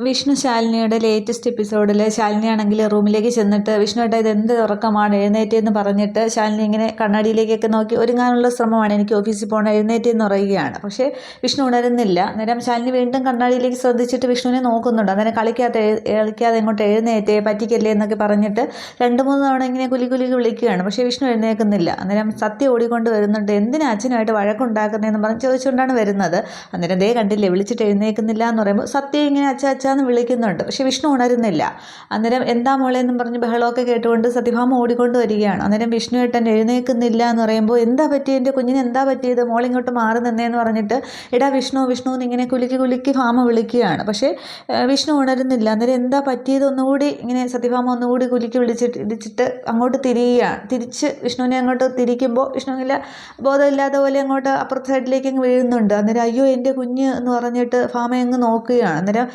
Vishnu ശാലിനിയുടെ latest എപ്പിസോഡിൽ ശാലിനി ആണെങ്കിൽ റൂമിലേക്ക് ചെന്നിട്ട് വിഷ്ണു ഏട്ടാ ഇത് എന്ത് ഉറക്കമാണ് എഴുന്നേറ്റെന്ന് പറഞ്ഞിട്ട് ശാലിനി ഇങ്ങനെ കണ്ണാടിയിലേക്കൊക്കെ നോക്കി ഒരുങ്ങാനുള്ള ശ്രമമാണ്. എനിക്ക് ഓഫീസിൽ പോകണം. എഴുന്നേറ്റെന്ന് പറയുകയാണ്. പക്ഷേ വിഷ്ണു ഉണരുന്നില്ല. അന്നേരം ശാലിനി വീണ്ടും കണ്ണാടിയിലേക്ക് ശ്രദ്ധിച്ചിട്ട് വിഷ്ണുവിനെ നോക്കുന്നുണ്ട്. അന്നേരം കളിക്കാത്ത കളിക്കാതെ ഇങ്ങോട്ട് എഴുന്നേറ്റേ പറ്റിക്കല്ലേ എന്നൊക്കെ പറഞ്ഞിട്ട് രണ്ട് മൂന്ന് തവണ ഇങ്ങനെ കുലി കുലി വിളിക്കുകയാണ് പക്ഷേ വിഷ്ണു എഴുന്നേൽക്കുന്നില്ല. അന്നേരം സത്യം ഓടിക്കൊണ്ട് വരുന്നുണ്ട്. എന്തിനാ അച്ഛനുമായിട്ട് വഴക്കുണ്ടാക്കുന്നതെന്ന് പറഞ്ഞ് ചോദിച്ചുകൊണ്ടാണ് വരുന്നത്? അന്നേരം ദേ കണ്ടില്ലേ വിളിച്ചിട്ട് എഴുന്നേൽക്കുന്നില്ല എന്ന് പറയുമ്പോൾ സത്യം ഇങ്ങനെ അച്ഛ അച്ഛാന്ന് വിളിക്കുന്നുണ്ട്. പക്ഷെ വിഷ്ണു ഉണരുന്നില്ല. അന്നേരം എന്താ മോളെ എന്നും പറഞ്ഞ് ബഹളമൊക്കെ കേട്ടുകൊണ്ട് സത്യഭാമ ഓടിക്കൊണ്ട് വരികയാണ്. അന്നേരം വിഷ്ണു ഏട്ടൻ എഴുന്നേൽക്കുന്നില്ല എന്ന് പറയുമ്പോൾ എന്താ പറ്റിയത് എന്റെ കുഞ്ഞിന് എന്താ പറ്റിയത്? മോളിങ്ങോട്ട് മാറി നിന്നേന്ന് പറഞ്ഞിട്ട് എടാ വിഷ്ണു വിഷ്ണു എന്നിങ്ങനെ കുലുക്കി കുലുക്കി ഭാമ വിളിക്കുകയാണ്. പക്ഷേ വിഷ്ണു ഉണരുന്നില്ല. അന്നേരം എന്താ പറ്റിയത്? ഒന്നുകൂടി ഇങ്ങനെ സത്യഭാമ ഒന്നുകൂടി കുലുക്കി വിളിച്ചിട്ട് ഇടിച്ചിട്ട് അങ്ങോട്ട് തിരിയുകയാണ് തിരിച്ച് വിഷ്ണുവിനെ അങ്ങോട്ട് തിരിക്കുമ്പോൾ വിഷ്ണുവില്ല ബോധമില്ലാത്ത പോലെ അങ്ങോട്ട് അപ്പുറത്തെ സൈഡിലേക്ക് വീഴുന്നുണ്ട്. അന്നേരം അയ്യോ എന്റെ കുഞ്ഞ് എന്ന് പറഞ്ഞിട്ട് ഭാമ അങ്ങ് നോക്കുകയാണ്. അന്നേരം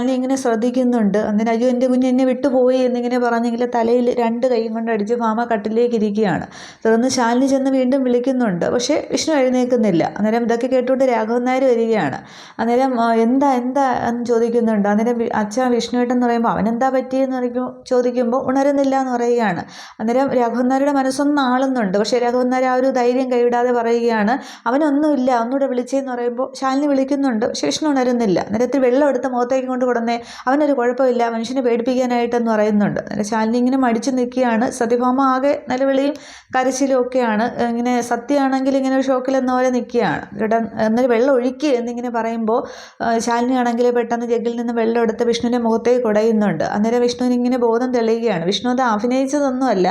ശാലിനി ഇങ്ങനെ ശ്രദ്ധിക്കുന്നുണ്ട്. അന്നേരം അയ്യോ എന്റെ കുഞ്ഞ് എന്നെ വിട്ടുപോയി എന്നിങ്ങനെ പറഞ്ഞെങ്കിൽ തലയിൽ രണ്ട് കൈയും കൊണ്ട് അടിച്ച് മാമ കട്ടിലേക്ക് ഇരിക്കുകയാണ്. തുടർന്ന് ശാലിനി ചെന്ന് വീണ്ടും വിളിക്കുന്നുണ്ട്. പക്ഷേ വിഷ്ണു എഴുന്നേൽക്കുന്നില്ല. അന്നേരം ഇതൊക്കെ കേട്ടുകൊണ്ട് രാഘവൻ നായർ വരികയാണ്. അന്നേരം എന്താ എന്താ എന്ന് ചോദിക്കുന്നുണ്ട്. അന്നേരം അച്ഛൻ വിഷ്ണുവേട്ടൻ എന്ന് പറയുമ്പോൾ അവനെന്താ പറ്റിയെന്ന് പറയുമ്പോൾ ചോദിക്കുമ്പോൾ ഉണരുന്നില്ല എന്ന് പറയുകയാണ്. അന്നേരം രാഘവൻ നായരുടെ മനസ്സൊന്നും ആളുന്നുണ്ട്. പക്ഷേ രാഘവൻ നായർ ആ ഒരു ധൈര്യം കൈവിടാതെ പറയുകയാണ്. അവനൊന്നുമില്ല. ഒന്നുകൂടെ വിളിച്ചേന്ന് പറയുമ്പോൾ ശാലിനി വിളിക്കുന്നുണ്ട്. പക്ഷേ വിഷ്ണു ഉണരുന്നില്ല. അന്നേരത്തിൽ വെള്ളം എടുത്ത് മുഖത്തേക്ക് കൊണ്ട് കൊടുന്നേ അവനൊരു കുഴപ്പമില്ല മനുഷ്യനെ പേടിപ്പിക്കാനായിട്ടെന്ന് പറയുന്നുണ്ട്. അന്നേരം ശാലിനി ഇങ്ങനെ മടിച്ചു നിൽക്കുകയാണ്. സത്യഭാമ ആകെ നിലവിളിയും കരച്ചിലും ഒക്കെയാണ്. ഇങ്ങനെ സത്യമാണെങ്കിൽ ഇങ്ങനെ ഒരു ഷോക്കിലെന്ന പോലെ നിൽക്കുകയാണ്. ഇവിടെ എന്നൊരു വെള്ളം ഒഴിക്കുക എന്നിങ്ങനെ പറയുമ്പോൾ ശാലിനി ആണെങ്കിൽ പെട്ടെന്ന് ജഗ്ഗിൽ നിന്ന് വെള്ളം എടുത്ത് വിഷ്ണുവിന്റെ മുഖത്തേക്ക് കുടയുന്നുണ്ട്. അന്നേരം വിഷ്ണുവിന് ഇങ്ങനെ ബോധം തെളിയുകയാണ്. വിഷ്ണു അത് അഭിനയിച്ചതൊന്നുമല്ല.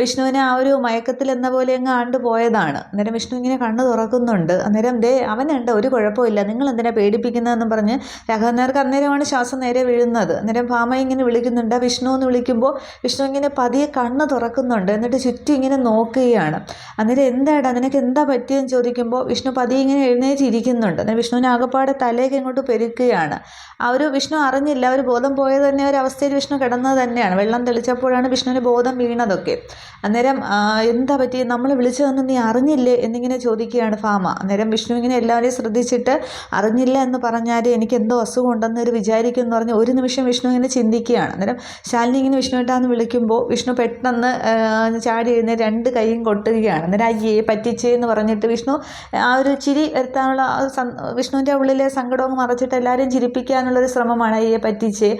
വിഷ്ണുവിനെ ആ ഒരു മയക്കത്തിൽ എന്ന പോലെ അങ്ങ് ആണ്ട് പോയതാണ്. അന്നേരം വിഷ്ണു ഇങ്ങനെ കണ്ണ് തുറക്കുന്നുണ്ട്. അന്നേരം ദേ അവനുണ്ട് ഒരു കുഴപ്പമില്ല. നിങ്ങൾ എന്തിനാ പേടിപ്പിക്കുന്നതെന്ന് പറഞ്ഞ് രാഘവൻ നേർക്ക് അന്നേരമാണ് ശ്വാസം നേരെ വീഴുന്നത്. അന്നേരം ഭാമ ഇങ്ങനെ വിളിക്കുന്നുണ്ട്. വിഷ്ണു എന്ന് വിളിക്കുമ്പോൾ വിഷ്ണു ഇങ്ങനെ പതിയെ കണ്ണ് തുറക്കുന്നുണ്ട്. എന്നിട്ട് ചുറ്റും ഇങ്ങനെ നോക്കുകയാണ്. അന്നേരം എന്താടാ? നിനക്ക് എന്താ പറ്റിയെന്ന് ചോദിക്കുമ്പോൾ വിഷ്ണു പതിയെ ഇങ്ങനെ എഴുന്നേറ്റിരിക്കുന്നുണ്ട് അന്നേരം വിഷ്ണുവിന് ആകപ്പാടെ തലേക്ക് ഇങ്ങോട്ട് പെരുക്കുകയാണ്. ആ ഒരു വിഷ്ണു അറിഞ്ഞില്ല. ഒരു ബോധം പോയത് തന്നെ ഒരു അവസ്ഥയിൽ വിഷ്ണു കിടന്നത് തന്നെയാണ്. വെള്ളം തെളിച്ചപ്പോഴാണ് വിഷ്ണുവിന് ബോധം വീണതൊക്കെ. അന്നേരം എന്താ പറ്റി? നമ്മൾ വിളിച്ചതെന്ന് നീ അറിഞ്ഞില്ലേ? എന്നിങ്ങനെ ചോദിക്കുകയാണ് ഫാമ അന്നേരം വിഷ്ണു ഇങ്ങനെ എല്ലാവരെയും ശ്രദ്ധിച്ചിട്ട് അറിഞ്ഞില്ല എന്ന് പറഞ്ഞാൽ എനിക്ക് എന്തോ അസുഖം ഉണ്ടെന്ന് ഒരു വിചാരിക്കും എന്ന് പറഞ്ഞ് ഒരു നിമിഷം വിഷ്ണു ഇങ്ങനെ ചിന്തിക്കുകയാണ്. അന്നേരം ശാലിനി ഇങ്ങനെ വിഷ്ണുവേട്ടാന്ന് വിളിക്കുമ്പോൾ വിഷ്ണു പെട്ടെന്ന് ചാടി എഴുന്ന രണ്ട് കൈയും കൊട്ടുകയാണ്. അന്നേരം അയ്യേ പറ്റിച്ചേ എന്ന് പറഞ്ഞിട്ട് വിഷ്ണു ആ ഒരു ചിരി വരുത്താനുള്ള വിഷ്ണുവിന്റെ ഉള്ളിലെ സങ്കടവും മറച്ചിട്ട് എല്ലാവരെയും ചിരിപ്പിക്കാനുള്ളൊരു ശ്രമമാണ് അയ്യെ പറ്റിച്ച്.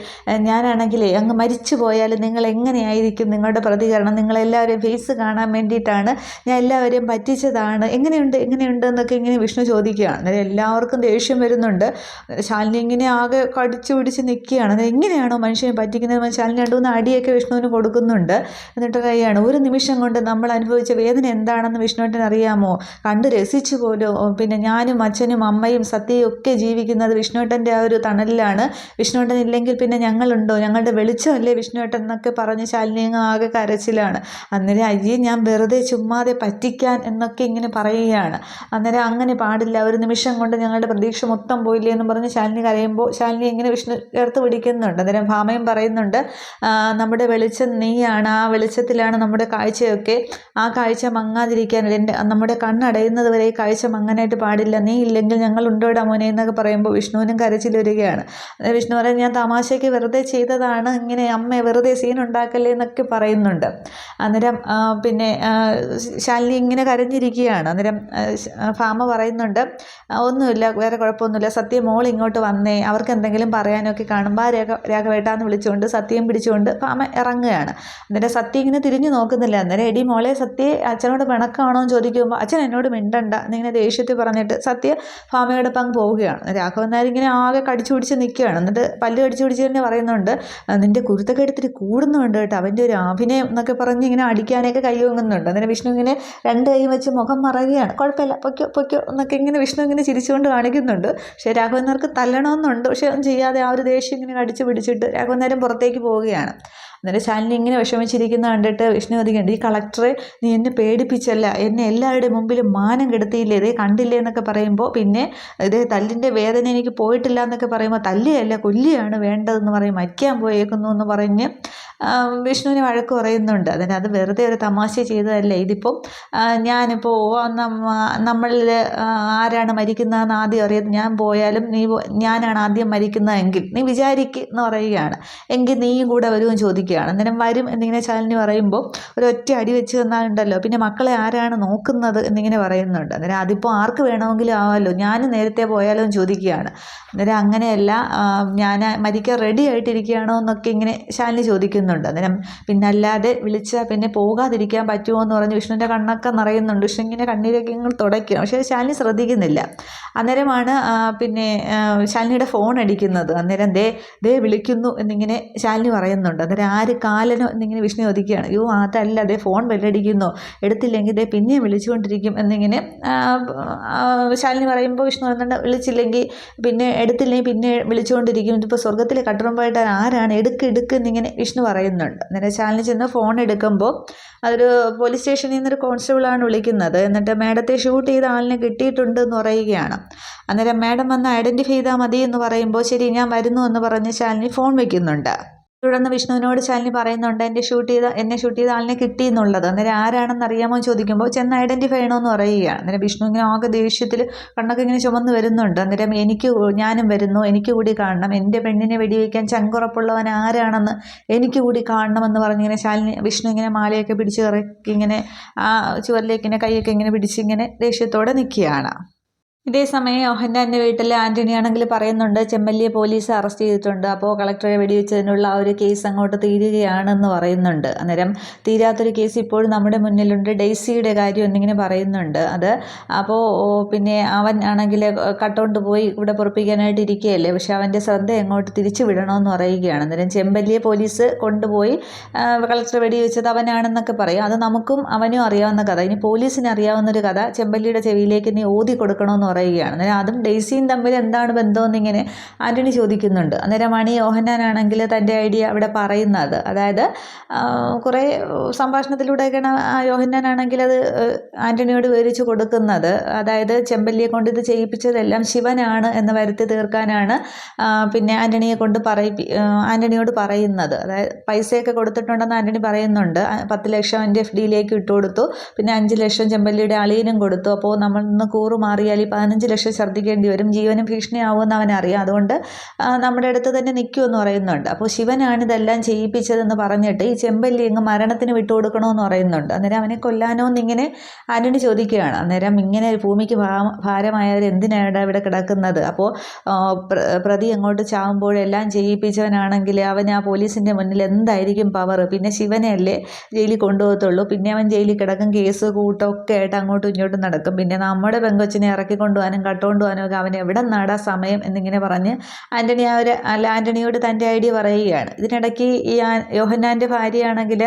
ഞാനാണെങ്കിലേ അങ്ങ് മരിച്ചു പോയാൽ നിങ്ങൾ എങ്ങനെയായിരിക്കും നിങ്ങളുടെ പ്രതികരണം? നിങ്ങളെല്ലാവരെയും ഫേസ് കാണാൻ വേണ്ടിയിട്ടാണ് ഞാൻ എല്ലാവരെയും പറ്റിച്ചതാണ്. എങ്ങനെയുണ്ട് എങ്ങനെയുണ്ട് എന്നൊക്കെ ഇങ്ങനെ വിഷ്ണു ചോദിക്കുകയാണ്. അന്നേരം എല്ലാവർക്കും ദേഷ്യം വരുന്നുണ്ട്. ശാലിനി ഇങ്ങനെ ആകെ കടിച്ചു പിടിച്ച് നിൽക്കുകയാണ്. എങ്ങനെയാണോ മനുഷ്യനെ പറ്റിക്കുന്നത് മനുഷ്യൻ രണ്ടു മൂന്ന് അടിയൊക്കെ വിഷ്ണുവിന് കൊടുക്കുന്നുണ്ട്. എന്നിട്ട് കൈയാണ്. ഒരു നിമിഷം കൊണ്ട് നമ്മൾ അനുഭവിച്ച വേദന എന്താണെന്ന് വിഷ്ണുവിന്റെ അറിയാമോ? കണ്ട് രസിച്ചു പോലും പിന്നെ ഞാനും അച്ഛനും അമ്മയും സത്യയും ഒക്കെ ജീവിക്കുന്നത് വിഷ്ണുവേട്ടന്റെ ആ ഒരു തണലിലാണ്. വിഷ്ണുവേട്ടൻ ഇല്ലെങ്കിൽ പിന്നെ ഞങ്ങളുണ്ടോ? ഞങ്ങളുടെ വെളിച്ചമല്ലേ വിഷ്ണുവേട്ടൻ എന്നൊക്കെ പറഞ്ഞ് ശാലിനി ആകെ കരച്ചിലാണ്. അന്നേരം അയ്യേ ഞാൻ വെറുതെ ചുമ്മാതെ പറ്റിക്കാൻ എന്നൊക്കെ ഇങ്ങനെ പറയുകയാണ്. അന്നേരം അങ്ങനെ പാടില്ല. ഒരു നിമിഷം കൊണ്ട് ഞങ്ങളുടെ പ്രതീക്ഷ മൊത്തം പോയില്ലേ എന്ന് പറഞ്ഞ് ശാലിനി കരയുമ്പോൾ ശാലിനി ഇങ്ങനെ വിഷ്ണു ചേർത്ത് പിടിക്കുന്നുണ്ട്. അന്നേരം ഭാമയും പറയുന്നുണ്ട് നമ്മുടെ വെളിച്ചം നീയാണ്. ആ വെളിച്ചത്തിലാണ് നമ്മുടെ കാഴ്ചയൊക്കെ. ആ കാഴ്ച മങ്ങാതിരിക്കാൻ എന്റെ നമ്മുടെ കണ്ണടയുന്നത് വരെ ഈ കാഴ്ച മങ്ങാനായിട്ട് പാടില്ല. നീ ഇല്ലെങ്കിൽ ഞങ്ങൾ ഉണ്ടോടാ മോനെ? എന്നൊക്കെ പറയുമ്പോൾ വിഷ്ണുവിനും കരച്ചിൽ വരികയാണ്. വിഷ്ണു പറയാൻ ഞാൻ തമാശയ്ക്ക് വെറുതെ ചെയ്തതാണ്. ഇങ്ങനെ അമ്മ വെറുതെ സീൻ ഉണ്ടാക്കല്ലേ എന്നൊക്കെ പറയുന്നുണ്ട്. അന്നേരം പിന്നെ ശാലിനി ഇങ്ങനെ കരഞ്ഞിരിക്കുകയാണ്. അന്നേരം ഫാമ പറയുന്നുണ്ട് ഒന്നുമില്ല. വേറെ കുഴപ്പമൊന്നുമില്ല. സത്യം മോൾ ഇങ്ങോട്ട് വന്നേ. അവർക്ക് എന്തെങ്കിലും പറയാനൊക്കെ കാണുമ്പോൾ ആ രേഖ രേഖവേട്ടാന്ന് വിളിച്ചുകൊണ്ട് സത്യം പിടിച്ചുകൊണ്ട് ഫാമ ഇറങ്ങുകയാണ്. അന്നേരം സത്യം ഇങ്ങനെ തിരിഞ്ഞു നോക്കുന്നില്ല. അന്നേരം എടി മോളെ സത്യ അച്ഛനോട് പിണക്കാണോ എന്ന് ചോദിക്കുമ്പോൾ അച്ഛൻ എന്നോട് മിണ്ടണ്ട എന്നിങ്ങനെ ദേഷ്യത്തിൽ പറഞ്ഞിട്ട് സത്യ ഫാമയോടൊപ്പം അങ്ങ് പോവുകയാണ്. രാഘവൻ നായർ ഇങ്ങനെ ആകെ കടിച്ചു പിടിച്ച് നിൽക്കുകയാണ്. എന്നിട്ട് പല്ല് കടിച്ചു പിടിച്ച് തന്നെ പറയുന്നുണ്ട് നിന്റെ കുരുത്തൊക്കെ എടുത്തിട്ട് കൂടുന്നുണ്ട് കേട്ടോ. അവന്റെ ഒരു അഭിനയം എന്നൊക്കെ പറഞ്ഞ് ഇങ്ങനെ അടിക്കാനൊക്കെ കൈ വാങ്ങുന്നുണ്ട് അന്നേരം വിഷ്ണു ഇങ്ങനെ രണ്ട് കൈ വെച്ച് മുഖം മറയുകയാണ്. കുഴപ്പമില്ല പൊയ്ക്കോ പൊയ്ക്കോ എന്നൊക്കെ ഇങ്ങനെ വിഷ്ണു ഇങ്ങനെ ചിരിച്ചുകൊണ്ട് കാണിക്കുന്നുണ്ട്. പക്ഷേ രാഘവൻ നായർക്ക് തല്ലണമെന്നുണ്ട്. പക്ഷേ ഒന്നും ചെയ്യാതെ ആ ഒരു ദേഷ്യം ഇങ്ങനെ അടിച്ചു പിടിച്ചിട്ട് നേരം പുറത്തേക്ക് പോവുകയാണ്. അന്നേരം ശാലിനി ഇങ്ങനെ വിഷമിച്ചിരിക്കുന്ന കണ്ടിട്ട് വിഷ്ണു അധികം ഈ കളക്ടറെ നീ എന്നെ പേടിപ്പിച്ചല്ല. എന്നെ എല്ലാവരുടെ മുമ്പിൽ മാനം കെടുത്തിയില്ലേ? ഇതേ കണ്ടില്ലേ എന്നൊക്കെ പറയുമ്പോൾ പിന്നെ ഇതേ തല്ലിന്റെ വേദന എനിക്ക് പോയിട്ടില്ല എന്നൊക്കെ പറയുമ്പോൾ തല്ലിയല്ല കൊല്ലിയാണ് വേണ്ടതെന്ന് പറയും. മരിക്കാൻ പോയേക്കുന്നു എന്ന് പറഞ്ഞ് വിഷ്ണുവിന് വഴക്ക് പറയുന്നുണ്ട്. അതിന് അത് വെറുതെ ഒരു തമാശ ചെയ്തതല്ല. ഇതിപ്പം ഞാനിപ്പോൾ നമ്മളിൽ ആരാണ് മരിക്കുന്നതെന്ന് ആദ്യം അറിയാം ഞാൻ പോയാലും നീ ഞാനാണ് ആദ്യം മരിക്കുന്നതെങ്കിൽ നീ വിചാരിക്ക് എന്ന് പറയുകയാണ്. എങ്കിൽ നീയും കൂടെ വരുമെന്ന് ചോദിക്കുകയാണ് അന്നേരം വരും എന്നിങ്ങനെ ശാലിനി പറയുമ്പോൾ ഒരു ഒറ്റ അടി വെച്ച് തന്നാലുണ്ടല്ലോ. പിന്നെ മക്കളെ ആരാണ് നോക്കുന്നത് എന്നിങ്ങനെ പറയുന്നുണ്ട്. അന്നേരം അതിപ്പോൾ ആർക്ക് വേണമെങ്കിലും ആവാമല്ലോ ഞാൻ നേരത്തെ പോയാലോ എന്ന് ചോദിക്കുകയാണ്. അന്നേരം അങ്ങനെയല്ല ഞാൻ മരിക്കാൻ റെഡി ആയിട്ടിരിക്കുകയാണോ എന്നൊക്കെ ഇങ്ങനെ ശാലിനി ചോദിക്കുന്നുണ്ട്. അന്നേരം പിന്നെ അല്ലാതെ വിളിച്ചാൽ പിന്നെ പോകാതിരിക്കാൻ പറ്റുമോ എന്ന് പറഞ്ഞ് വിഷ്ണുവിന്റെ കണ്ണൊക്കെ നിറയുന്നുണ്ട്. വിഷ്ണു ഇങ്ങനെ കണ്ണീരൊക്കെ ഇങ്ങനെ തുടയ്ക്കുക പക്ഷേ ശാലിനി ശ്രദ്ധിക്കുന്നില്ല. അന്നേരമാണ് പിന്നെ ആ, ശാലിനിയുടെ ഫോൺ അടിക്കുന്നത്. അന്നേരം ദേ ദേ വിളിക്കുന്നു എന്നിങ്ങനെ ശാലിനി പറയുന്നുണ്ട്. അന്നേരം ആര് കാലനോ എന്നിങ്ങനെ വിഷ്ണു ചോദിക്കുകയാണ് അയ്യോ അതല്ല അതേ ഫോൺ ബെല്ലടിക്കുന്നു. എടുത്തില്ലെങ്കിൽ ഇതേ പിന്നെയും വിളിച്ചുകൊണ്ടിരിക്കും എന്നിങ്ങനെ ശാലിനി പറയുമ്പോൾ വിഷ്ണു പറയുന്നുണ്ട് വിളിച്ചില്ലെങ്കിൽ പിന്നെ എടുത്തില്ലെങ്കിൽ പിന്നെ വിളിച്ചുകൊണ്ടിരിക്കും. ഇതിപ്പോൾ സ്വർഗത്തിലെ കട്ടറുമ്പായിട്ട് ആരാണ്? എടുക്ക് എടുക്ക് എന്നിങ്ങനെ വിഷ്ണു പറയുന്നുണ്ട്. അന്നേരം ശാലിനി ചെന്ന് ഫോൺ എടുക്കുമ്പോൾ അതൊരു പോലീസ് സ്റ്റേഷനിൽ നിന്നൊരു കോൺസ്റ്റബിളാണ് വിളിക്കുന്നത്. എന്നിട്ട് മാഡത്തെ ഷൂട്ട് ചെയ്ത ആളിനെ കിട്ടിയിട്ടുണ്ട് എന്ന് പറയുകയാണ്. അന്നേരം മാഡം വന്ന് ഐഡന്റിഫൈ ചെയ്താൽ മതി എന്ന് പറയുമ്പോൾ ശരി ഞാൻ വരുന്നു എന്ന് പറഞ്ഞ് ശാലിനി ഫോൺ വെക്കുന്നുണ്ട്. തുടർന്ന് വിഷ്ണുവിനോട് ശാലിനി പറയുന്നുണ്ട് എന്റെ ഷൂട്ട് ചെയ്ത എന്നെ ഷൂട്ട് ചെയ്ത ആളിനെ കിട്ടി എന്നുള്ളത് അന്നേരം ആരാണെന്ന് അറിയാമോ ചോദിക്കുമ്പോൾ ചെന്ന് ഐഡന്റിഫൈ ചെയ്യണമെന്ന് പറയുകയാണ്. അന്നേരം വിഷ്ണു ഇങ്ങനെ ആകെ ദേഷ്യത്തിൽ കണ്ണൊക്കെ ഇങ്ങനെ ചുമന്ന് വരുന്നുണ്ട്. അന്നേരം എനിക്ക് ഞാനും വരുന്നു എനിക്ക് കൂടി കാണണം. എന്റെ പെണ്ണിനെ വെടിവെക്കാൻ ചങ്കുറപ്പുള്ളവൻ ആരാണെന്ന് എനിക്ക് കൂടി കാണണമെന്ന് പറഞ്ഞിങ്ങനെ ശാലിനി വിഷ്ണു ഇങ്ങനെ മാലയൊക്കെ പിടിച്ച് ഇറക്കി ഇങ്ങനെ ആ ചുവരിലേക്ക് ഇങ്ങനെ കൈയൊക്കെ ഇങ്ങനെ പിടിച്ച് ഇങ്ങനെ ദേഷ്യത്തോടെ നിൽക്കുകയാണ് ഇതേ സമയം യോഹന്നാന്റെ വീട്ടിൽ ആന്റണി ആണെങ്കിൽ പറയുന്നുണ്ട് ചെമ്മല്ലിയെ പോലീസ് അറസ്റ്റ് ചെയ്തിട്ടുണ്ട്. അപ്പോൾ കളക്ടറെ വെടിവെച്ചതിനുള്ള ആ ഒരു കേസ് അങ്ങോട്ട് തീരുകയാണെന്ന് പറയുന്നുണ്ട്. അന്നേരം തീരാത്തൊരു കേസ് ഇപ്പോഴും നമ്മുടെ മുന്നിലുണ്ട്. ഡെയ്സിയുടെ കാര്യം എന്നിങ്ങനെ പറയുന്നുണ്ട് അത്. അപ്പോൾ പിന്നെ അവൻ ആണെങ്കിൽ കട്ടൗണ്ട് പോയി ഇവിടെ പൊറപ്പിക്കാനായിട്ട് ഇരിക്കുകയല്ലേ. പക്ഷെ അവന്റെ ശ്രദ്ധ എങ്ങോട്ട് തിരിച്ചു വിടണമെന്ന് പറയുകയാണ്. അന്നേരം ചെമ്പല്ലിയെ പോലീസ് കൊണ്ടുപോയി കളക്ടറെ വെടിവെച്ചത് അവനാണെന്നൊക്കെ പറയും. അത് നമുക്കും അവനും അറിയാവുന്ന കഥ. ഇനി പോലീസിന് അറിയാവുന്നൊരു കഥ. ചെമ്പല്ലിയുടെ ചെവിയിലേക്ക് നീ ഓതി കൊടുക്കണമെന്ന് പറയുകയാണ്. അന്നേരം അതും ഡെയ്സിയും തമ്മിൽ എന്താണ് ബന്ധമെന്ന് ഇങ്ങനെ ആന്റണി ചോദിക്കുന്നുണ്ട്. അന്നേരം മണി യോഹന്നാനാണെങ്കിൽ തന്റെ ഐഡിയ അവിടെ പറയുന്നത്. അതായത് കുറേ സംഭാഷണത്തിലൂടെയൊക്കെയാണ് ആ യോഹന്നാനാണെങ്കിൽ അത് ആന്റണിയോട് വിവരിച്ച് കൊടുക്കുന്നത്. അതായത് ചെമ്പല്ലിയെ കൊണ്ട് ഇത് ചെയ്യിപ്പിച്ചതെല്ലാം ശിവനാണ് എന്ന് വരുത്തി തീർക്കാനാണ് പിന്നെ ആന്റണിയെ കൊണ്ട് പറയിപ്പി ആന്റണിയോട് പറയുന്നത്. അതായത് പൈസയൊക്കെ കൊടുത്തിട്ടുണ്ടെന്ന് ആന്റണി പറയുന്നുണ്ട്. പത്ത് ലക്ഷം എന്റെ എഫ് ഡിയിലേക്ക് ഇട്ട് കൊടുത്തു പിന്നെ അഞ്ച് ലക്ഷം ചെമ്പല്ലിയുടെ അളിയനും കൊടുത്തു. അപ്പോൾ നമ്മൾ നിന്ന് കൂറ് മാറിയാൽ ഈ പതിനഞ്ച് ലക്ഷം ഛർദ്ദിക്കേണ്ടി വരും. ജീവനും ഭീഷണിയാവുമെന്ന് അവനറിയാം അതുകൊണ്ട് നമ്മുടെ അടുത്ത് തന്നെ നിൽക്കുമെന്ന് പറയുന്നുണ്ട്. അപ്പോൾ ശിവനാണ് ഇതെല്ലാം ചെയ്യിപ്പിച്ചതെന്ന് പറഞ്ഞിട്ട് ഈ ചെമ്പല്ലി അങ്ങ് മരണത്തിന് വിട്ടുകൊടുക്കണമെന്ന് പറയുന്നുണ്ട്. അന്നേരം അവനെ കൊല്ലാനോ എന്നിങ്ങനെ ആന്റണി ചോദിക്കുകയാണ്. അന്നേരം ഇങ്ങനെ ഭൂമിക്ക് ഭാരമായവർ എന്തിനാണ് ഇവിടെ കിടക്കുന്നത്? അപ്പോൾ പ്രതി അങ്ങോട്ട് ചാവുമ്പോഴെല്ലാം ചെയ്യിപ്പിച്ചവനാണെങ്കിൽ അവൻ ആ പോലീസിന്റെ മുന്നിൽ എന്തായിരിക്കും പവർ പിന്നെ ശിവനെ അല്ലേ ജയിലിൽ കൊണ്ടുപോകത്തുള്ളൂ. പിന്നെ അവൻ ജയിലിൽ കിടക്കും. കേസ് കൂട്ടമൊക്കെ ആയിട്ട് അങ്ങോട്ടും ഇങ്ങോട്ടും നടക്കും. പിന്നെ നമ്മുടെ പെങ്കൊച്ചിനെ ഇറക്കിക്കൊണ്ടുപോകാനും കട്ടുകൊണ്ടുപോകാനും ഒക്കെ അവൻ എവിടെ നാടാ സമയം എന്നിങ്ങനെ പറഞ്ഞ് ആന്റണി ഒരു അല്ല ആന്റണിയോട് തന്റെ ഐഡിയ പറയുകയാണ്. ഇതിനിടയ്ക്ക് ഈ യോഹന്നാന്റെ ഭാര്യയാണെങ്കിൽ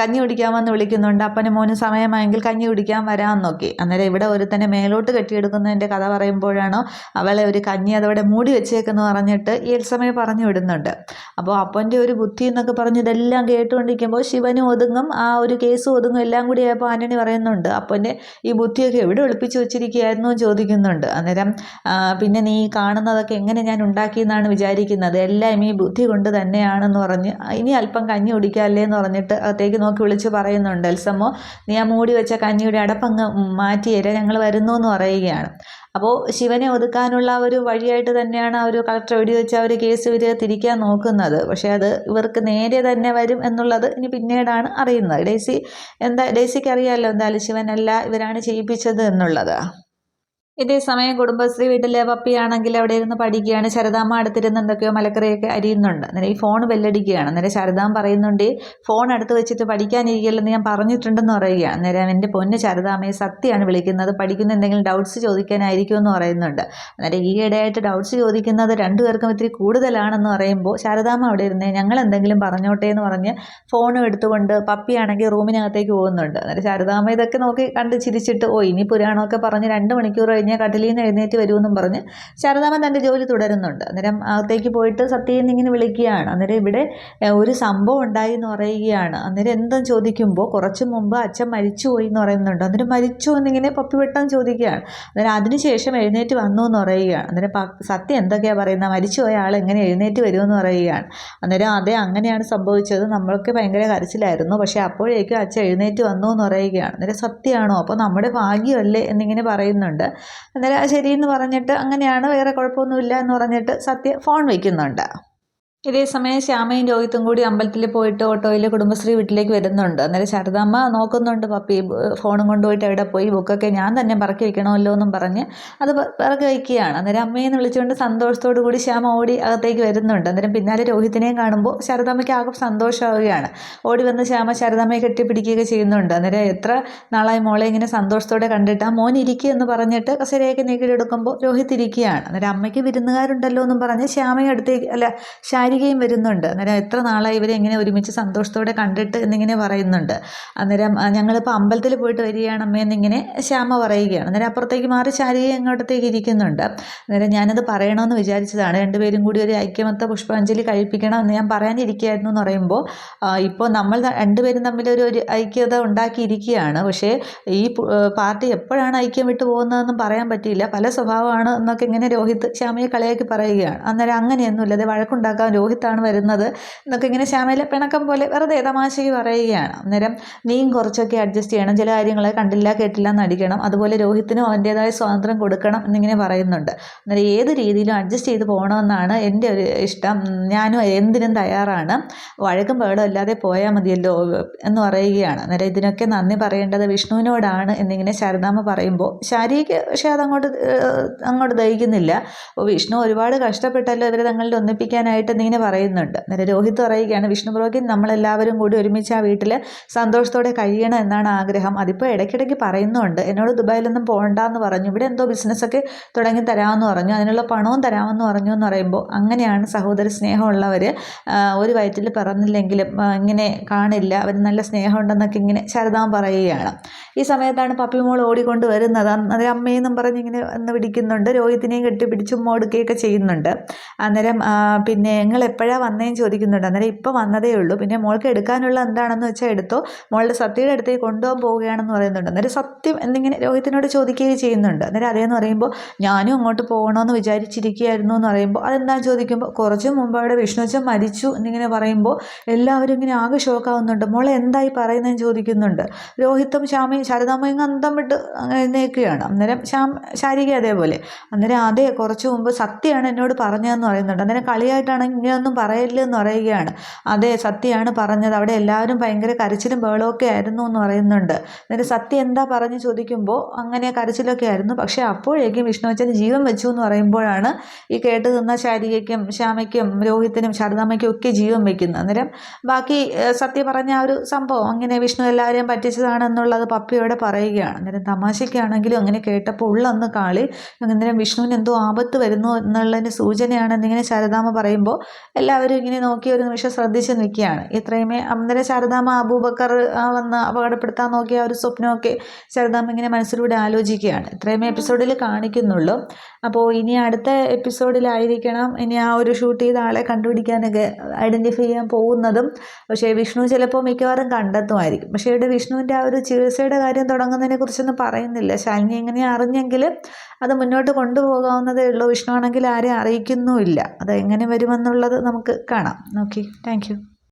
കഞ്ഞി കുടിക്കാമെന്ന് വിളിക്കുന്നുണ്ട്. അപ്പനും മോനും സമയമായെങ്കിൽ കഞ്ഞി കുടിക്കാൻ വരാമെന്ന് നോക്കി. അന്നേരം ഇവിടെ ഒരു തന്നെ മേലോട്ട് കെട്ടിയെടുക്കുന്നതിന്റെ കഥ പറയുമ്പോഴാണോ അവളെ ഒരു കഞ്ഞി അതവിടെ മൂടി വെച്ചേക്കെന്ന് പറഞ്ഞിട്ട് ഈ സമയം പറഞ്ഞു വിടുന്നുണ്ട്. അപ്പോൾ അപ്പന്റെ ഒരു ബുദ്ധി എന്നൊക്കെ പറഞ്ഞ് ഇതെല്ലാം കേട്ടുകൊണ്ടിരിക്കുമ്പോൾ ശിവനും ഒതുങ്ങും. ആ ഒരു കേസ് ഒതുങ്ങും. എല്ലാം കൂടി ആയപ്പോൾ ആന്റണി പറയുന്നുണ്ട് അപ്പന്റെ ഈ ബുദ്ധിയൊക്കെ എവിടെ ഒളിപ്പിച്ച് വെച്ചിരിക്കുകയായിരുന്നു ചോദിക്കുന്നുണ്ട്. അന്നേരം പിന്നെ നീ കാണുന്നതൊക്കെ എങ്ങനെ ഞാൻ ഉണ്ടാക്കിയെന്നാണ് വിചാരിക്കുന്നത്. എല്ലാം ഈ ബുദ്ധി കൊണ്ട് തന്നെയാണെന്ന് പറഞ്ഞ് ഇനി അല്പം കഞ്ഞി കുടിക്കാമല്ലേ എന്ന് പറഞ്ഞിട്ട് അകത്തേക്ക് നോക്കി വിളിച്ച് പറയുന്നുണ്ട്. എൽസമ്മോ നീ ആ മൂടി വെച്ച കഞ്ഞിയുടെ അടപ്പങ്ങ് മാറ്റിയേരെ ഞങ്ങൾ വരുന്നു എന്ന് പറയുകയാണ്. അപ്പോൾ ശിവനെ ഒതുക്കാനുള്ള ഒരു വഴിയായിട്ട് തന്നെയാണ് ആ ഒരു കളക്ടർ വെടിവെച്ച് ആ ഒരു കേസ് ഇവർ തിരിക്കാൻ നോക്കുന്നത്. പക്ഷേ അത് ഇവർക്ക് നേരെ തന്നെ വരും എന്നുള്ളത് ഇനി പിന്നീടാണ് അറിയുന്നത്. ഡേസി എന്താ ഡേസിക്ക് അറിയാമല്ലോ എന്തായാലും ശിവനല്ല ഇവരാണ് ചെയ്യിപ്പിച്ചത് എന്നുള്ളത്? ഇതേ സമയം കുടുംബശ്രീ വീട്ടിലെ പപ്പിയാണെങ്കിൽ അവിടെ ഇരുന്ന് പഠിക്കുകയാണ്. ശരദാമ്മ അടുത്തിരുന്ന് എന്തൊക്കെയോ മലക്കറിയൊക്കെ അരിയുന്നുണ്ട്. അന്നേരം ഈ ഫോൺ ബെല്ലടിക്കുകയാണ് അന്നേരം ശരദാം പറയുന്നുണ്ട് ഫോൺ അടുത്ത് വെച്ചിട്ട് പഠിക്കാനിരിക്കില്ലെന്ന് ഞാൻ പറഞ്ഞിട്ടുണ്ടെന്ന് പറയുകയാണ്. അന്നേരം എന്റെ പൊന്ന് ശരദാമ്മയെ സത്യമാണ് വിളിക്കുന്നത്. പഠിക്കുന്ന എന്തെങ്കിലും ഡൗട്ട്സ് ചോദിക്കാനായിരിക്കും എന്ന് പറയുന്നുണ്ട്. അന്നേരം ഈ ഇടയായിട്ട് ഡൗട്ട്സ് ചോദിക്കുന്നത് രണ്ടുപേർക്കും ഇത്തിരി കൂടുതലാണെന്ന് പറയുമ്പോൾ ശാരദാമ്മ അവിടെ ഇരുന്നേ ഞങ്ങൾ എന്തെങ്കിലും പറഞ്ഞോട്ടെ എന്ന് പറഞ്ഞ് ഫോണും എടുത്തുകൊണ്ട് പപ്പിയാണെങ്കിൽ റൂമിനകത്തേക്ക് പോകുന്നുണ്ട്. അന്നേരം ശാരദാമ്മ ഇതൊക്കെ നോക്കി കണ്ട് ചിരിച്ചിട്ട് ഓ ഇനി പുരാണമൊക്കെ പറഞ്ഞ് രണ്ട് മണിക്കൂർ കഴിഞ്ഞാൽ കട്ടിലിൽ നിന്ന് എഴുന്നേറ്റ് വരുമെന്നും പറഞ്ഞ് ശാരദാമ്മ തന്റെ ജോലി തുടരുന്നുണ്ട്. അന്നേരം അകത്തേക്ക് പോയിട്ട് സത്യം ഇങ്ങനെ വിളിക്കുകയാണ്. അന്നേരം ഇവിടെ ഒരു സംഭവം ഉണ്ടായി എന്ന് പറയുകയാണ്. അന്നേരം എന്തും ചോദിക്കുമ്പോൾ കുറച്ച് മുമ്പ് അച്ഛൻ മരിച്ചുപോയി എന്ന് പറയുന്നുണ്ട്. അന്നേരം മരിച്ചു എന്നിങ്ങനെ പപ്പിവെട്ടം ചോദിക്കുകയാണ്. അന്നേരം അതിനുശേഷം എഴുന്നേറ്റ് വന്നു എന്ന് പറയുകയാണ്. അന്നേരം സത്യം എന്തൊക്കെയാണ് പറയുന്നത്? മരിച്ചുപോയ ആൾ എങ്ങനെ എഴുന്നേറ്റ് വരുമെന്ന് പറയുകയാണ്. അന്നേരം അതെ അങ്ങനെയാണ് സംഭവിച്ചത്. നമ്മൾക്ക് ഭയങ്കര കരച്ചിലായിരുന്നു. പക്ഷേ അപ്പോഴേക്കും അച്ഛൻ എഴുന്നേറ്റ് വന്നു എന്ന് പറയുകയാണ്. അന്നേരം സത്യമാണോ? അപ്പോൾ നമ്മുടെ ഭാഗ്യമല്ലേ എന്നിങ്ങനെ പറയുന്നുണ്ട്. അന്നേരം ശരിയെന്ന് പറഞ്ഞിട്ട് അങ്ങനെയാണ് വേറെ കുഴപ്പമൊന്നുമില്ല എന്ന് പറഞ്ഞിട്ട് സത്യ ഫോൺ വയ്ക്കുന്നുണ്ട് ഇതേ സമയം ശ്യാമയും രോഹിത്തും കൂടി അമ്പലത്തിൽ പോയിട്ട് ഓട്ടോയിൽ കുടുംബശ്രീ വീട്ടിലേക്ക് വരുന്നുണ്ട്. അന്നേരം ശാരദാമ്മ നോക്കുന്നുണ്ട് പപ്പി ഫോണും കൊണ്ടുപോയിട്ട് എവിടെ പോയി? ബുക്കൊക്കെ ഞാൻ തന്നെ പറക്കി വയ്ക്കണമല്ലോ എന്നും പറഞ്ഞ് അത് പറക്കി വയ്ക്കുകയാണ് അന്നേരം അമ്മയെന്ന് വിളിച്ചുകൊണ്ട് സന്തോഷത്തോടു കൂടി ശ്യാമ ഓടി അകത്തേക്ക് വരുന്നുണ്ട്. അന്നേരം പിന്നാലെ രോഹിത്തിനെയും കാണുമ്പോൾ ശാരദാമ്മയ്ക്ക് ആകെ സന്തോഷമാവുകയാണ്. ഓടി വന്ന് ശ്യാമ ശാരദാമ്മയെ കെട്ടിപ്പിടിക്കുകയൊക്കെ ചെയ്യുന്നുണ്ട്. അന്നേരം എത്ര നാളായി മോളെ ഇങ്ങനെ സന്തോഷത്തോടെ കണ്ടിട്ട് ആ മോൻ ഇരിക്കുക എന്ന് പറഞ്ഞിട്ട് കസേരയൊക്കെ നീക്കിയെടുക്കുമ്പോൾ രോഹിത് ഇരിക്കുകയാണ്. അന്നേരം അമ്മയ്ക്ക് വിരുന്നുകാരുണ്ടല്ലോ എന്നും പറഞ്ഞ് ശ്യാമയെ അടുത്തേക്ക് അല്ല ശാരി വരികയും വരുന്നുണ്ട്. അന്നേരം എത്ര നാളായി ഇവരെ ഇങ്ങനെ ഒരുമിച്ച് സന്തോഷത്തോടെ കണ്ടിട്ട് എന്നിങ്ങനെ പറയുന്നുണ്ട്. അന്നേരം ഞങ്ങളിപ്പോൾ അമ്പലത്തിൽ പോയിട്ട് വരികയാണ് അമ്മയെന്നിങ്ങനെ ശ്യാമ പറയുകയാണ്. അന്നേരം അപ്പുറത്തേക്ക് മാറി ശാരിക അങ്ങോട്ടത്തേക്ക് ഇരിക്കുന്നുണ്ട്. അന്നേരം ഞാനത് പറയണമെന്ന് വിചാരിച്ചതാണ്. രണ്ടുപേരും കൂടി ഒരു ഐക്യമത്ത പുഷ്പാഞ്ജലി കഴിപ്പിക്കണം എന്ന് ഞാൻ പറയാനിരിക്കുകയായിരുന്നു എന്ന് പറയുമ്പോൾ ഇപ്പോൾ നമ്മൾ രണ്ടുപേരും തമ്മിൽ ഒരു ഒരു ഐക്യത ഉണ്ടാക്കിയിരിക്കുകയാണ്. പക്ഷേ ഈ പാർട്ടി എപ്പോഴാണ് ഐക്യം വിട്ടു പോകുന്നതെന്നും പറയാൻ പറ്റിയില്ല. പല സ്വഭാവമാണ് എന്നൊക്കെ ഇങ്ങനെ രോഹിത് ശ്യാമയെ കളിയാക്കി പറയുകയാണ്. അന്നേരം അങ്ങനെയൊന്നുമില്ല. അത് വഴക്കുണ്ടാക്കാൻ രോഹിത്താണ് വരുന്നത്. എന്നൊക്കെ ഇങ്ങനെ ശ്യാമയിലെ പിണക്കം പോലെ വെറുതെ തമാശയ്ക്ക് പറയുകയാണ്. അന്നേരം നീയും കുറച്ചൊക്കെ അഡ്ജസ്റ്റ് ചെയ്യണം. ചില കാര്യങ്ങൾ കണ്ടില്ല കേട്ടില്ല നടിക്കണം. അതുപോലെ രോഹിത്തിനും അവന്റേതായ സ്വാതന്ത്ര്യം കൊടുക്കണം എന്നിങ്ങനെ പറയുന്നുണ്ട്. അന്നേരം ഏത് രീതിയിലും അഡ്ജസ്റ്റ് ചെയ്ത് പോകണമെന്നാണ് എന്റെ ഒരു ഇഷ്ടം. ഞാനും എന്തിനും തയ്യാറാണ്. വഴക്കും പേടും അല്ലാതെ പോയാൽ മതിയല്ലോ എന്ന് പറയുകയാണ്. അന്നേരം ഇതിനൊക്കെ നന്ദി പറയേണ്ടത് വിഷ്ണുവിനോടാണ് എന്നിങ്ങനെ ശാരദാമ്മ പറയുമ്പോൾ ശാരീരിക പക്ഷേ അതങ്ങോട്ട് അങ്ങോട്ട് ദഹിക്കുന്നില്ല. അപ്പോൾ വിഷ്ണു ഒരുപാട് കഷ്ടപ്പെട്ടല്ലോ ഇവരെ തങ്ങളിൽ ഒന്നിപ്പിക്കാനായിട്ട്. എന്നിങ്ങനെ പറയുന്നുണ്ട്. നേരെ രോഹിത് പറയുകയാണ് വിഷ്ണു നമ്മളെല്ലാവരും കൂടി ഒരുമിച്ച് ആ വീട്ടിൽ സന്തോഷത്തോടെ കഴിയണം എന്നാണ് ആഗ്രഹം. അതിപ്പോൾ ഇടയ്ക്കിടയ്ക്ക് പറയുന്നുണ്ട്. എന്നോട് ദുബായിലൊന്നും പോകണ്ടെന്ന് പറഞ്ഞു. ഇവിടെ എന്തോ ബിസിനസ്സൊക്കെ തുടങ്ങി തരാമെന്ന് പറഞ്ഞു. അതിനുള്ള പണവും തരാമെന്ന് പറഞ്ഞു എന്ന് പറയുമ്പോൾ അങ്ങനെയാണ് സഹോദര സ്നേഹമുള്ളവർ ഒരു വയറ്റിൽ പിറന്നില്ലെങ്കിലും ഇങ്ങനെ കാണില്ല. അവർ നല്ല സ്നേഹമുണ്ടെന്നൊക്കെ ഇങ്ങനെ ശാരദാം പറയുകയാണ്. ഈ സമയത്താണ് പപ്പി പപ്പിമോൾ ഓടിക്കൊണ്ട് വരുന്നത്. അന്നേരം അമ്മയെന്നും പറഞ്ഞ് ഇങ്ങനെ ഒന്ന് പിടിക്കുന്നുണ്ട്. രോഹിത്തിനെയും കെട്ടിപ്പിടിച്ചും മോടുകയൊക്കെ ചെയ്യുന്നുണ്ട്. അന്നേരം പിന്നെ നിങ്ങൾ എപ്പോഴാണ് വന്നതെന്ന് ചോദിക്കുന്നുണ്ട്. അന്നേരം ഇപ്പോൾ വന്നതേ ഉള്ളൂ. പിന്നെ മോൾക്ക് എടുക്കാനുള്ള എന്താണെന്ന് വെച്ചാൽ എടുത്തോ. മോളുടെ സത്യയുടെ അടുത്തേക്ക് കൊണ്ടുപോകാൻ പോവുകയാണെന്ന് പറയുന്നുണ്ട്. അന്നേരം സത്യം എന്നിങ്ങനെ രോഹിത്തിനോട് ചോദിക്കുകയും ചെയ്യുന്നുണ്ട്. അന്നേരം അതേന്ന് പറയുമ്പോൾ ഞാനും അങ്ങോട്ട് പോകണമെന്ന് വിചാരിച്ചിരിക്കുകയായിരുന്നു എന്ന് പറയുമ്പോൾ അതെന്താണെന്ന് ചോദിക്കുമ്പോൾ കുറച്ച് മുമ്പ് അവിടെ വിഷ്ണുച്ചൻ മരിച്ചു എന്നിങ്ങനെ പറയുമ്പോൾ എല്ലാവരും ഇങ്ങനെ ആകെ ഷോക്കാവുന്നുണ്ട് മോൾ എന്തായി പറയുന്നതെന്ന് ചോദിക്കുന്നുണ്ട്. രോഹിത്തും ശ്യാമയും ശാരദാമ്മയും അന്തം വിട്ട് എഴുന്നേൽക്കുകയാണ് അന്നേരം ശ്യാം ശാരിക അതേപോലെ. അന്നേരം അതേ കുറച്ച് മുമ്പ് സത്യമാണ് എന്നോട് പറഞ്ഞതെന്ന് പറയുന്നുണ്ട്. അന്നേരം കളിയായിട്ടാണെങ്കിൽ ഇങ്ങനെയൊന്നും പറയില്ലെന്ന് പറയുകയാണ്. അതെ സത്യമാണ് പറഞ്ഞത്. അവിടെ എല്ലാവരും ഭയങ്കര കരച്ചിലും ബഹളമൊക്കെ ആയിരുന്നു എന്ന് പറയുന്നുണ്ട്. എന്നിട്ട് സത്യം എന്താ പറഞ്ഞ് ചോദിക്കുമ്പോൾ അങ്ങനെ കരച്ചിലൊക്കെ ആയിരുന്നു. പക്ഷേ അപ്പോഴേക്കും വിഷ്ണു അച്ഛൻ ജീവൻ വെച്ചു എന്ന് പറയുമ്പോഴാണ് ഈ കേട്ട് നിന്ന ശാരികയ്ക്കും ശ്യാമയ്ക്കും രോഹിത്തിനും ശാരദാമ്മയ്ക്കും ഒക്കെ ജീവൻ വെക്കുന്നത്. അന്നേരം ബാക്കി സത്യം പറഞ്ഞ ആ ഒരു സംഭവം അങ്ങനെ വിഷ്ണു എല്ലാവരെയും പറ്റിച്ചതാണെന്നുള്ളത് പപ്പിയോടെ പറയുകയാണ്. അന്നേരം തമാശയ്ക്കാണെങ്കിലും അങ്ങനെ കേട്ടപ്പോൾ ഉള്ളൊന്ന് കാളി അങ്ങനെ വിഷ്ണുവിന് എന്തോ ആപത്ത് വരുന്നു എന്നുള്ളതിന് സൂചനയാണെന്നിങ്ങനെ ശാരദാമ്മ പറയുമ്പോൾ എല്ലാവരും ഇങ്ങനെ നോക്കി ഒരു നിമിഷം ശ്രദ്ധിച്ച് നിൽക്കുകയാണ്. ഇത്രയുമേ അന്നേരം ശാരദാമ്മ അബൂബക്കർ വന്ന് അപകടപ്പെടുത്താൻ നോക്കിയ ഒരു സ്വപ്നമൊക്കെ ശാരദാമ്മ ഇങ്ങനെ മനസ്സിലൂടെ ആലോചിക്കുകയാണ്. ഇത്രയുമേ എപ്പിസോഡിൽ കാണിക്കുന്നുള്ളൂ. അപ്പോൾ ഇനി അടുത്ത എപ്പിസോഡിലായിരിക്കണം ഇനി ആ ഒരു ഷൂട്ട് ചെയ്ത ആളെ കണ്ടുപിടിക്കാനൊക്കെ ഐഡന്റിഫൈ ചെയ്യാൻ പോകുന്നതും. പക്ഷേ വിഷ്ണു ചിലപ്പോൾ മിക്കവാറും കണ്ടെത്തുമായിരിക്കും. പക്ഷേ ഇവിടെ വിഷ്ണുവിന്റെ ആ ഒരു ചികിത്സയുടെ കാര്യം തുടങ്ങുന്നതിനെ കുറിച്ചൊന്നും പറയുന്നില്ല. ശാലിനി എങ്ങനെ അറിഞ്ഞെങ്കിൽ അത് മുന്നോട്ട് കൊണ്ടുപോകാവുന്നതേ ഉള്ളൂ. വിഷ്ണു ആണെങ്കിൽ ആരെയും അറിയിക്കുന്നുമില്ല. അത് എങ്ങനെ വരുമെന്നുള്ളത് നമുക്ക് കാണാം. Okay thank